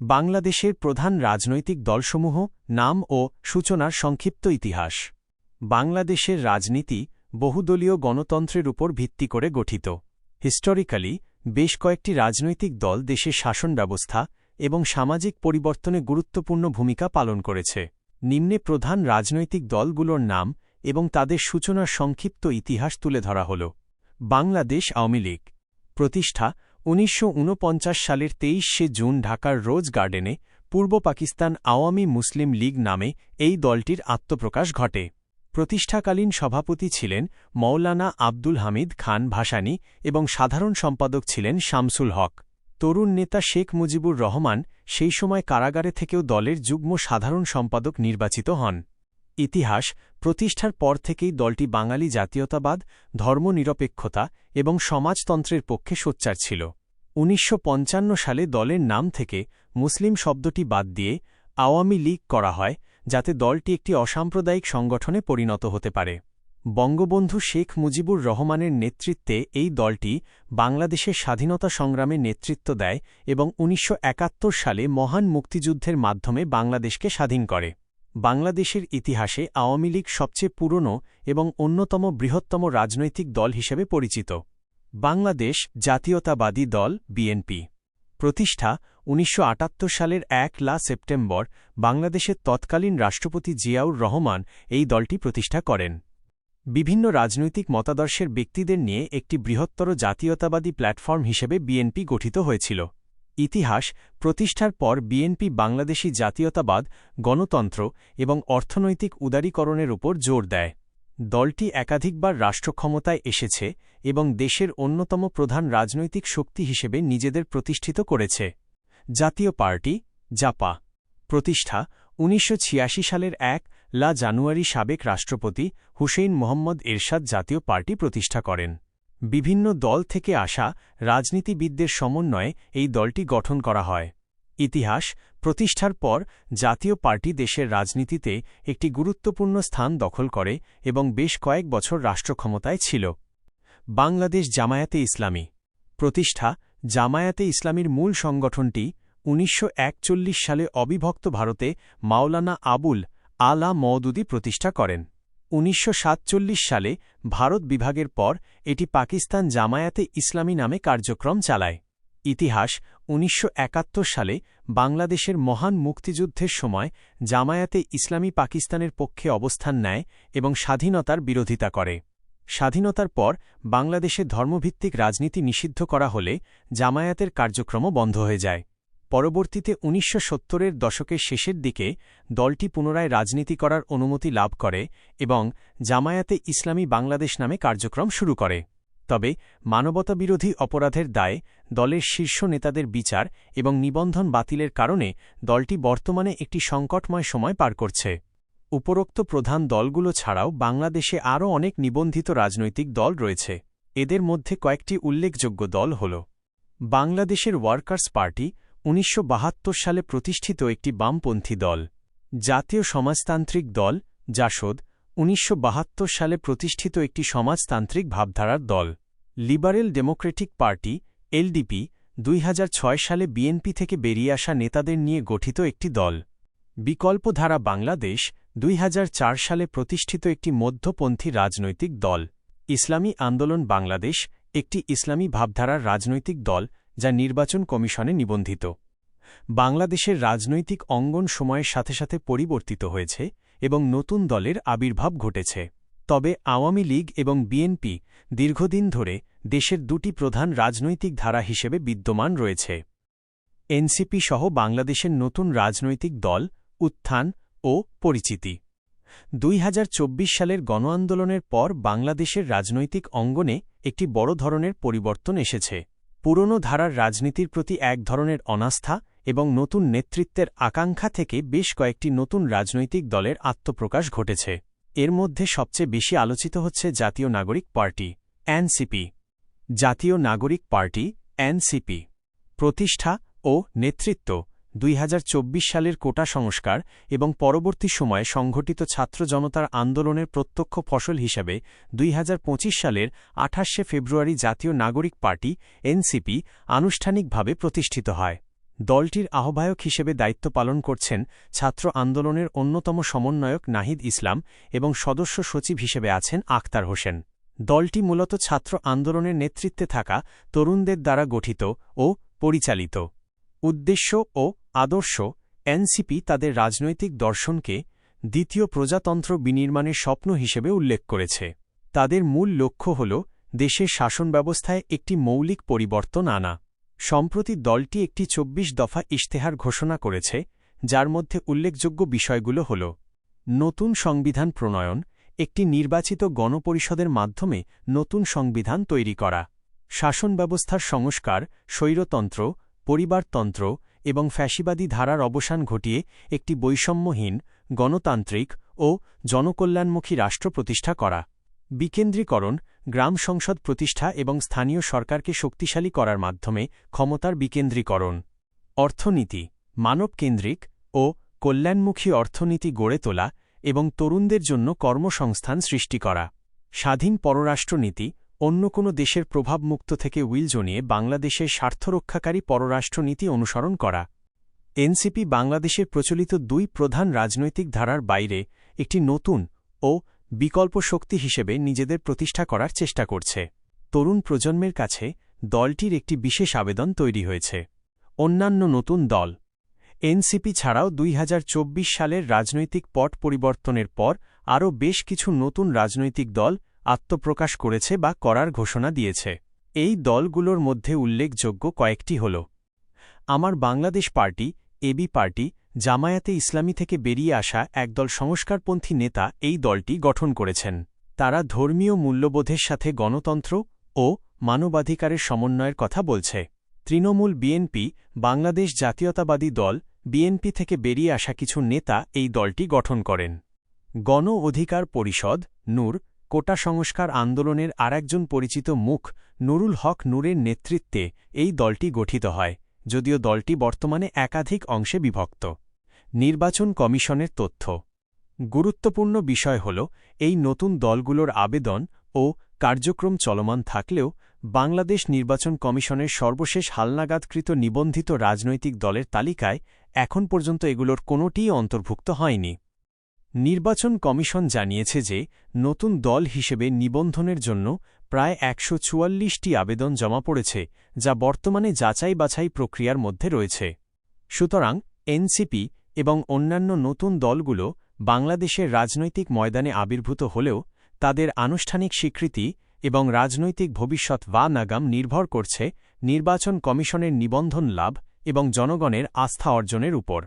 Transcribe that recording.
বাংলাদেশের প্রধান রাজনৈতিক দলসমূহ, নাম ও সূচনার সংক্ষিপ্ত ইতিহাস। বাংলাদেশের রাজনীতি বহুদলীয় গণতন্ত্রের উপর ভিত্তি করে গঠিত। হিস্টোরিক্যালি, বেশ কয়েকটি রাজনৈতিক দল দেশের শাসন ব্যবস্থা এবং সামাজিক পরিবর্তনে গুরুত্বপূর্ণ ভূমিকা পালন করেছে। নিম্নে প্রধান রাজনৈতিক দলগুলোর নাম এবং তাদের সূচনার সংক্ষিপ্ত ইতিহাস তুলে ধরা হল। বাংলাদেশ আওয়ামী লীগ প্রতিষ্ঠা উনিশশো ঊনপঞ্চাশ সালের তেইশে জুন ঢাকার রোজ গার্ডেনে পূর্ব পাকিস্তান আওয়ামী মুসলিম লীগ নামে এই দলটির আত্মপ্রকাশ ঘটে। প্রতিষ্ঠাকালীন সভাপতি ছিলেন মৌলানা আব্দুল হামিদ খান ভাসানী এবং সাধারণ সম্পাদক ছিলেন শামসুল হক। তরুণ নেতা শেখ মুজিবুর রহমান সেই সময় কারাগারে থেকেও দলের যুগ্ম সাধারণ সম্পাদক নির্বাচিত হন। ইতিহাস প্রতিষ্ঠার পর থেকেই দলটি বাঙালি জাতীয়তাবাদ, ধর্মনিরপেক্ষতা এবং সমাজতন্ত্রের পক্ষে সোচ্চার ছিল। উনিশশো পঞ্চান্ন সালে দলের নাম থেকে মুসলিম শব্দটি বাদ দিয়ে আওয়ামী লীগ করা হয়, যাতে দলটি একটি অসাম্প্রদায়িক সংগঠনে পরিণত হতে পারে। বঙ্গবন্ধু শেখ মুজিবুর রহমানের নেতৃত্বে এই দলটি বাংলাদেশের স্বাধীনতা সংগ্রামে নেতৃত্ব দেয় এবং উনিশশো একাত্তর সালে মহান মুক্তিযুদ্ধের মাধ্যমে বাংলাদেশকে স্বাধীন করে। বাংলাদেশের ইতিহাসে আওয়ামী লীগ সবচেয়ে পুরনো এবং অন্যতম বৃহত্তম রাজনৈতিক দল হিসেবে পরিচিত। বাংলাদেশ জাতীয়তাবাদী দল, বিএনপি। প্রতিষ্ঠা উনিশশো আটাত্তর সালের এক লা সেপ্টেম্বর বাংলাদেশের তৎকালীন রাষ্ট্রপতি জিয়াউর রহমান এই দলটি প্রতিষ্ঠা করেন। বিভিন্ন রাজনৈতিক মতাদর্শের ব্যক্তিদের নিয়ে একটি বৃহত্তর জাতীয়তাবাদী প্ল্যাটফর্ম হিসেবে বিএনপি গঠিত হয়েছিল। ইতিহাস প্রতিষ্ঠার পর বিএনপি বাংলাদেশী জাতীয়তাবাদ, গণতন্ত্র এবং অর্থনৈতিক উদারীকরণের উপর জোর দেয়। দলটি একাধিকবার রাষ্ট্রক্ষমতায় এসেছে এবং দেশের অন্যতম প্রধান রাজনৈতিক শক্তি হিসেবে নিজেদের প্রতিষ্ঠিত করেছে। জাতীয় পার্টি, জাপা। প্রতিষ্ঠা উনিশশো ছিয়াশি সালের এক লা জানুয়ারি সাবেক রাষ্ট্রপতি হুসেইন মোহাম্মদ এরশাদ জাতীয় পার্টি প্রতিষ্ঠা করেন। বিভিন্ন দল থেকে আসা রাজনীতিবিদদের সমন্বয়ে এই দলটি গঠন করা হয়। ইতিহাস, প্রতিষ্ঠার পর জাতীয় পার্টি দেশের রাজনীতিতে একটি গুরুত্বপূর্ণ স্থান দখল করে এবং বেশ কয়েক বছর রাষ্ট্রক্ষমতায় ছিল। বাংলাদেশ জামায়াতে ইসলামী প্রতিষ্ঠা, জামায়াতে ইসলামীর মূল সংগঠনটি উনিশশো একচল্লিশ সালে অবিভক্ত ভারতে মাওলানা আবুল আলা মওদুদি প্রতিষ্ঠা করেন। উনিশশো সাতচল্লিশ সালে ভারত বিভাগের পর এটি পাকিস্তান জামায়াতে ইসলামী নামে কার্যক্রম চালায়। ইতিহাস উনিশশো একাত্তর সালে বাংলাদেশের মহান মুক্তিযুদ্ধের সময় জামায়াতে ইসলামী পাকিস্তানের পক্ষে অবস্থান নেয় এবং স্বাধীনতার বিরোধিতা করে। স্বাধীনতার পর বাংলাদেশে ধর্মভিত্তিক রাজনীতি নিষিদ্ধ করা হলে জামায়াতের কার্যক্রমও বন্ধ হয়ে যায়। পরবর্তীতে উনিশশো সত্তরের দশকের শেষের দিকে দলটি পুনরায় রাজনীতি করার অনুমতি লাভ করে এবং জামায়াতে ইসলামী বাংলাদেশ নামে কার্যক্রম শুরু করে। তবে মানবতাবিরোধী অপরাধের দায়ে দলের শীর্ষ নেতাদের বিচার এবং নিবন্ধন বাতিলের কারণে দলটি বর্তমানে একটি সংকটময় সময় পার করছে। উপরোক্ত প্রধান দলগুলো ছাড়াও বাংলাদেশে আরও অনেক নিবন্ধিত রাজনৈতিক দল রয়েছে। এদের মধ্যে কয়েকটি উল্লেখযোগ্য দল হল বাংলাদেশের ওয়ার্কার্স পার্টি উনিশশো বাহাত্তর সালে প্রতিষ্ঠিত একটি বামপন্থী দল, জাতীয় সমাজতান্ত্রিক দল, জাসদ, উনিশশো বাহাত্তর সালে প্রতিষ্ঠিত একটি সমাজতান্ত্রিক ভাবধারার দল, লিবারেল ডেমোক্রেটিক পার্টি, এলডিপি, দুই হাজার ছয় সালে বিএনপি থেকে বেরিয়ে আসা নেতাদের নিয়ে গঠিত একটি দল। বিকল্পধারা বাংলাদেশ, দুই হাজার চার সালে প্রতিষ্ঠিত একটি মধ্যপন্থী রাজনৈতিক দল, ইসলামী আন্দোলন বাংলাদেশ, একটি ইসলামী ভাবধারার রাজনৈতিক দল যা নির্বাচন কমিশনে নিবন্ধিত। বাংলাদেশের রাজনৈতিক অঙ্গন সময়ের সাথে সাথে পরিবর্তিত হয়েছে এবং নতুন দলের আবির্ভাব ঘটেছে। তবে আওয়ামী লীগ এবং বিএনপি দীর্ঘদিন ধরে দেশের দুটি প্রধান রাজনৈতিক ধারা হিসেবে বিদ্যমান রয়েছে। এনসিপি সহ বাংলাদেশের নতুন রাজনৈতিক দল, উত্থান ও পরিচিতি। দুই হাজার চব্বিশ সালের গণ আন্দোলনের পর বাংলাদেশের রাজনৈতিক অঙ্গনে একটি বড় ধরনের পরিবর্তন এসেছে। পুরনো ধারার রাজনীতির প্রতি এক ধরনের অনাস্থা এবং নতুন নেতৃত্বের আকাঙ্ক্ষা থেকে বেশ কয়েকটি নতুন রাজনৈতিক দলের আত্মপ্রকাশ ঘটেছে। এর মধ্যে সবচেয়ে বেশি আলোচিত হচ্ছে জাতীয় নাগরিক পার্টি, এনসিপি। জাতীয় নাগরিক পার্টি, এনসিপি। প্রতিষ্ঠা ও নেতৃত্ব দুই হাজার চব্বিশ সালের কোটা সংস্কার এবং পরবর্তী সময়ে সংঘটিত ছাত্র জনতার আন্দোলনের প্রত্যক্ষ ফসল হিসেবে দুই সালের আঠাশে ফেব্রুয়ারি জাতীয় নাগরিক পার্টি, এনসিপি, আনুষ্ঠানিকভাবে প্রতিষ্ঠিত হয়। দলটির আহ্বায়ক হিসেবে দায়িত্ব পালন করছেন ছাত্র আন্দোলনের অন্যতম সমন্বয়ক নাহিদ ইসলাম এবং সদস্য সচিব হিসেবে আছেন আক্তার হোসেন। দলটি মূলত ছাত্র আন্দোলনের নেতৃত্বে থাকা তরুণদের দ্বারা গঠিত ও পরিচালিত। উদ্দেশ্য ও আদর্শ, এনসিপি তাদের রাজনৈতিক দর্শনকে দ্বিতীয় প্রজাতন্ত্র বিনির্মাণের স্বপ্ন হিসেবে উল্লেখ করেছে। তাদের মূল লক্ষ্য হল দেশের শাসন ব্যবস্থায় একটি মৌলিক পরিবর্তন আনা। সম্প্রতি দলটি একটি ২৪ দফা ইশতেহার ঘোষণা করেছে, যার মধ্যে উল্লেখযোগ্য বিষয়গুলো হল নতুন সংবিধান প্রণয়ন, একটি নির্বাচিত গণপরিষদের মাধ্যমে নতুন সংবিধান তৈরি করা, শাসন ব্যবস্থার সংস্কার, স্বৈরতন্ত্র, পরিবারতন্ত্র এবং ফ্যাসিবাদী ধারার অবসান ঘটিয়ে একটি বৈষম্যহীন, গণতান্ত্রিক ও জনকল্যাণমুখী রাষ্ট্র প্রতিষ্ঠা করা। বিকেন্দ্রীকরণ, গ্রাম সংসদ প্রতিষ্ঠা এবং স্থানীয় সরকারকে শক্তিশালী করার মাধ্যমে ক্ষমতার বিকেন্দ্রীকরণ। অর্থনীতি, মানবকেন্দ্রিক ও কল্যাণমুখী অর্থনীতি গড়ে তোলা এবং তরুণদের জন্য কর্মসংস্থান সৃষ্টি করা। স্বাধীন পররাষ্ট্রনীতি অন্য কোনো দেশের প্রভাবমুক্ত থেকে উইল জনিয়ে বাংলাদেশের স্বার্থরক্ষাকারী পররাষ্ট্রনীতি অনুসরণ করা। এনসিপি বাংলাদেশের প্রচলিত দুই প্রধান রাজনৈতিক ধারার বাইরে একটি নতুন ও বিকল্প শক্তি হিসেবে নিজেদের প্রতিষ্ঠা করার চেষ্টা করছে। তরুণ প্রজন্মের কাছে দলটির একটি বিশেষ আবেদন তৈরি হয়েছে। অন্যান্য নতুন দল। এনসিপি ছাড়াও দুই হাজার চব্বিশ সালের রাজনৈতিক পট পরিবর্তনের পর আরও বেশ কিছু নতুন রাজনৈতিক দল আত্মপ্রকাশ করেছে বা করার ঘোষণা দিয়েছে। এই দলগুলোর মধ্যে উল্লেখযোগ্য কয়েকটি হল, আমার Bangladesh party AB party, Jamaat e Islami থেকে বেরিয়ে আসা একদল সংস্কারপন্থী নেতা এই দলটি গঠন করেছেন। তারা ধর্মীয় মূল্যবোধের সাথে গণতন্ত্র ও মানবাধিকারের সমন্বয়ের কথা বলছে। তৃণমূল বিএনপি, বাংলাদেশ জাতীয়তাবাদী দল, বিএনপি থেকে বেরিয়ে আসা কিছু নেতা এই দলটি গঠন করেন। গণ অধিকার পরিষদ, নূর কোটা সংস্কার আন্দোলনের আরেকজন পরিচিত মুখ নুরুল হক নূরের নেতৃত্বে এই দলটি গঠিত হয়, যদিও দলটি বর্তমানে একাধিক অংশে বিভক্ত। নির্বাচন কমিশনের তথ্য। গুরুত্বপূর্ণ বিষয় হল, এই নতুন দলগুলোর আবেদন ও কার্যক্রম চলমান থাকলেও বাংলাদেশ নির্বাচন কমিশনের সর্বশেষ হালনাগাদকৃত নিবন্ধিত রাজনৈতিক দলের তালিকায় এখন পর্যন্ত এগুলোর কোনোটিই অন্তর্ভুক্ত হয়নি। নির্বাচন কমিশন জানিয়েছে যে, নতুন দল হিসেবে নিবন্ধনের জন্য প্রায় একশো চুয়াল্লিশটি আবেদন জমা পড়েছে, যা বর্তমানে যাচাই বাছাই প্রক্রিয়ার মধ্যে রয়েছে। সুতরাং, এনসিপি এবং অন্যান্য নতুন দলগুলো বাংলাদেশের রাজনৈতিক ময়দানে আবির্ভূত হলেও তাদের আনুষ্ঠানিক স্বীকৃতি এবং রাজনৈতিক ভবিষ্যৎ বা নাগাম নির্ভর করছে নির্বাচন কমিশনের নিবন্ধন লাভ এবং জনগণের আস্থা অর্জনের উপর।